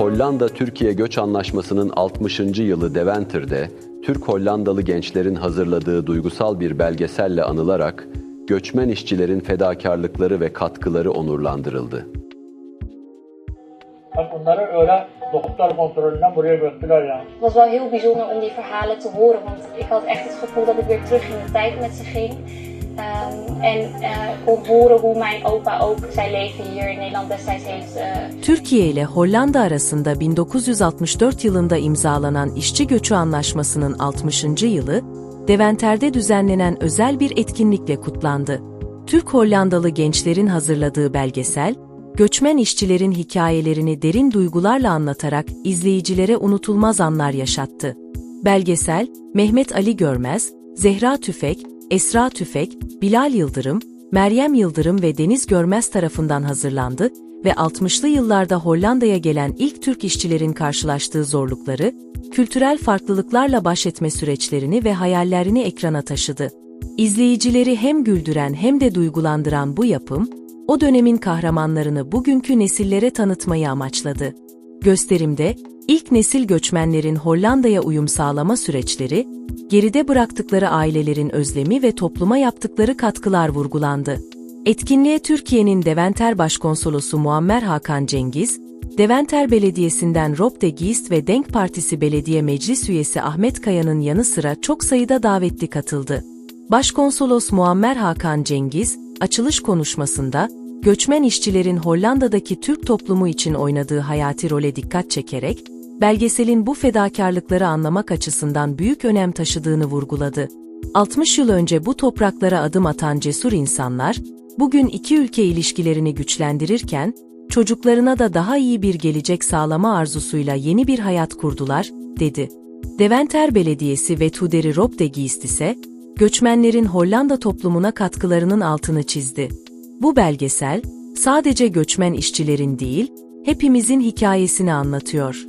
Hollanda-Türkiye Göç Anlaşması'nın 60. yılı Deventer'de Türk-Hollandalı gençlerin hazırladığı duygusal bir belgeselle anılarak göçmen işçilerin fedakarlıkları ve katkıları onurlandırıldı. Bak bunları öyle doktor kontrolünden buraya götürdüler yani. Het was wel heel bijzonder om die verhalen te horen, want ik had echt het gevoel dat ik weer terug in de tijd met ze ging. Ehm, en eh, ik kon horen hoe mijn opa ook zijn leven hier in Nederland destijds heeft eh, Türkiye ile Hollanda arasında 1964 yılında imzalanan İşçi Göçü Anlaşması'nın 60. yılı, Deventer'de düzenlenen özel bir etkinlikle kutlandı. Türk-Hollandalı gençlerin hazırladığı belgesel, göçmen işçilerin hikayelerini derin duygularla anlatarak izleyicilere unutulmaz anlar yaşattı. Belgesel, Mehmet Ali Görmez, Zehra Tüfek, Esra Tüfek, Bilal Yıldırım, Meryem Yıldırım ve Deniz Görmez tarafından hazırlandı ve 60'lı yıllarda Hollanda'ya gelen ilk Türk işçilerin karşılaştığı zorlukları, kültürel farklılıklarla baş etme süreçlerini ve hayallerini ekrana taşıdı. İzleyicileri hem güldüren hem de duygulandıran bu yapım, o dönemin kahramanlarını bugünkü nesillere tanıtmayı amaçladı. Gösterimde, ilk nesil göçmenlerin Hollanda'ya uyum sağlama süreçleri, geride bıraktıkları ailelerin özlemi ve topluma yaptıkları katkılar vurgulandı. Etkinliğe Türkiye'nin Deventer Başkonsolosu Muammer Hakan Cengiz, Deventer Belediyesi'nden Rob de Giest ve Denk Partisi Belediye Meclis Üyesi Ahmet Kaya'nın yanı sıra çok sayıda davetli katıldı. Başkonsolos Muammer Hakan Cengiz, açılış konuşmasında, göçmen işçilerin Hollanda'daki Türk toplumu için oynadığı hayati role dikkat çekerek, belgeselin bu fedakarlıkları anlamak açısından büyük önem taşıdığını vurguladı. 60 yıl önce bu topraklara adım atan cesur insanlar, bugün iki ülke ilişkilerini güçlendirirken, çocuklarına da daha iyi bir gelecek sağlama arzusuyla yeni bir hayat kurdular, dedi. Deventer Belediyesi ve Tuderi Rob de Giest ise, göçmenlerin Hollanda toplumuna katkılarının altını çizdi. Bu belgesel, sadece göçmen işçilerin değil, hepimizin hikayesini anlatıyor.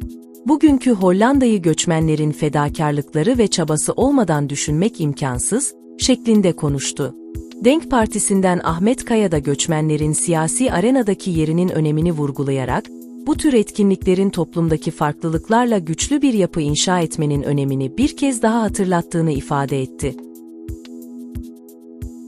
Bugünkü Hollanda'yı göçmenlerin fedakarlıkları ve çabası olmadan düşünmek imkansız, şeklinde konuştu. Denk Partisi'nden Ahmet Kaya da göçmenlerin siyasi arenadaki yerinin önemini vurgulayarak, bu tür etkinliklerin toplumdaki farklılıklarla güçlü bir yapı inşa etmenin önemini bir kez daha hatırlattığını ifade etti.